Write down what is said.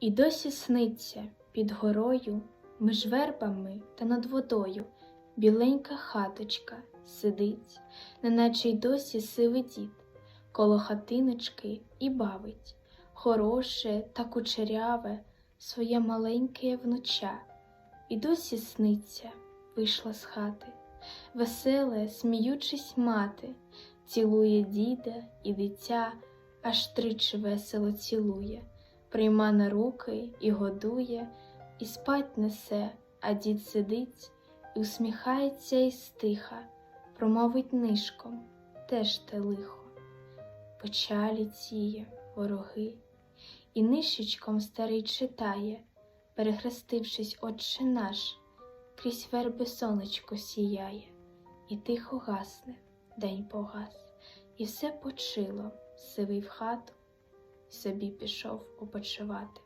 І досі сниться під горою, між вербами та над водою, біленька хаточка сидить, неначе й досі сивий дід, коло хатиночки і бавить, хороше та кучеряве своє маленьке внуча, і досі сниться, вийшла з хати, веселе, сміючись мати, цілує діда і дитя, аж тричі весело цілує прийма на руки і годує, і спать несе, а дід сидить і усміхається і стиха, промовить нишком теж те лихо. Печалі ціє, вороги, і нишечком старий читає, перехрестившись, Отче наш, крізь верби сонечко сіяє, і тихо гасне, день погас, і все почило, сивий в хату, собі пішов опочивати.